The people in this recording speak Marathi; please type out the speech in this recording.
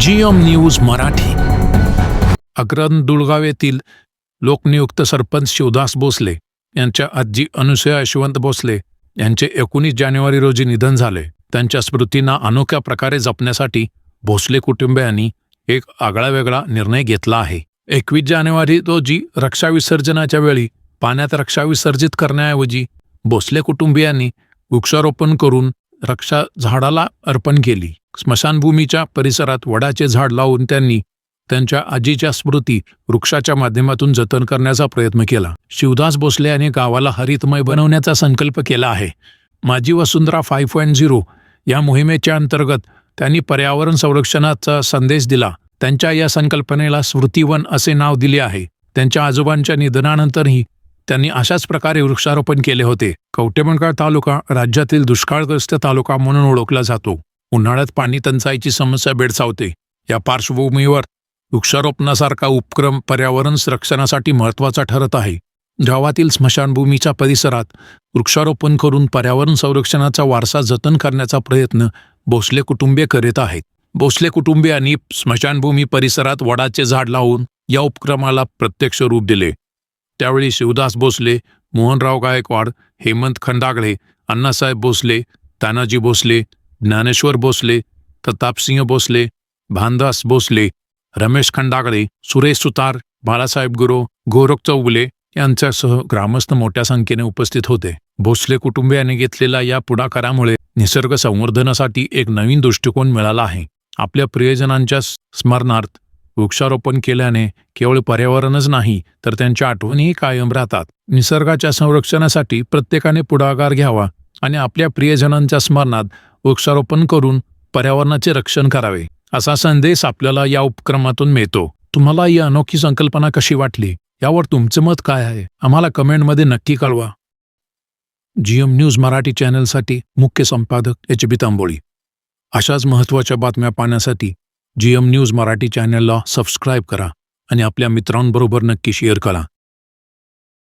GM news Marathi. अग्रन दुळगाव येथील लोकनियुक्त सरपंच शिवदास भोसले यांच्या आजी अनुसया यशवंत भोसले यांचे एकोणीस जानेवारी रोजी निधन झाले. त्यांच्या स्मृतींना अनोख्या प्रकारे जपण्यासाठी भोसले कुटुंबियांनी एक आगळावेगळा निर्णय घेतला आहे. एकवीस जानेवारी रोजी रक्षा विसर्जनाच्या वेळी पाण्यात रक्षा विसर्जित करण्याऐवजी भोसले कुटुंबियांनी वृक्षारोपण करून रक्षा झाडाला अर्पण केली. स्मशानभूमीच्या परिसरात वडाचे झाड लावून त्यांनी त्यांच्या आजीच्या स्मृती वृक्षाच्या माध्यमातून जतन करण्याचा प्रयत्न केला. शिवदास भोसले यांनी गावाला हरितमय बनवण्याचा संकल्प केला आहे. माझी वसुंधरा फाईव्ह पॉईंट झिरो या मोहिमेच्या अंतर्गत त्यांनी पर्यावरण संरक्षणाचा संदेश दिला. त्यांच्या या संकल्पनेला स्मृतिवन असे नाव दिले आहे. त्यांच्या आजोबांच्या निधनानंतरही त्यांनी अशाच प्रकारे वृक्षारोपण केले होते. कवटेमणकाळ तालुका राज्यातील दुष्काळग्रस्त तालुका म्हणून ओळखला जातो. उन्हाळ्यात पाणी टंचाईची समस्या भेडसावते. या पार्श्वभूमीवर वृक्षारोपणासारखा उपक्रम पर्यावरण संरक्षणासाठी महत्त्वाचा ठरत आहे. गावातील स्मशानभूमीच्या परिसरात वृक्षारोपण करून पर्यावरण संरक्षणाचा वारसा जतन करण्याचा प्रयत्न भोसले कुटुंबीय करीत आहेत. भोसले कुटुंबियांनी स्मशानभूमी परिसरात वडाचे झाड लावून या उपक्रमाला प्रत्यक्ष रूप दिले. त्यावेळी शिवदास भोसले मोहनराव गायकवाड हेमंत खंडागळे अण्णासाहेब भोसले तानाजी भोसले ज्ञानेश्वर भोसले प्रतापसिंह भोसले भानदास भोसले रमेश खंडागळे सुरेश सुतार बाळासाहेब गुरो गोरख चौगुले यांच्यासह ग्रामस्थ मोठ्या संख्येने उपस्थित होते. भोसले कुटुंबियांनी घेतलेल्या या पुढाकारामुळे निसर्ग संवर्धनासाठी एक नवीन दृष्टिकोन मिळाला आहे. आपल्या प्रियजनांच्या स्मरणार्थ वृक्षारोपण केल्याने केवळ पर्यावरणच नाही तर त्यांच्या आठवणीही कायम राहतात. निसर्गाच्या संरक्षणासाठी प्रत्येकाने पुढाकार घ्यावा आणि आपल्या प्रियजनांच्या स्मरणात वृक्षारोपण करून पर्यावरणाचे रक्षण करावे असा संदेश आपल्याला या उपक्रमातून मिळतो. तुम्हाला ही अनोखी संकल्पना कशी वाटली? यावर तुमचं मत काय आहे? आम्हाला कमेंटमध्ये नक्की कळवा. जीएम न्यूज मराठी चॅनलसाठी मुख्य संपादक एच बी तांबोळी. अशाच महत्त्वाच्या बातम्या पाहण्यासाठी जीएम न्यूज मराठी चॅनलला सबस्क्राईब करा आणि आपल्या मित्रांबरोबर नक्की शेअर करा.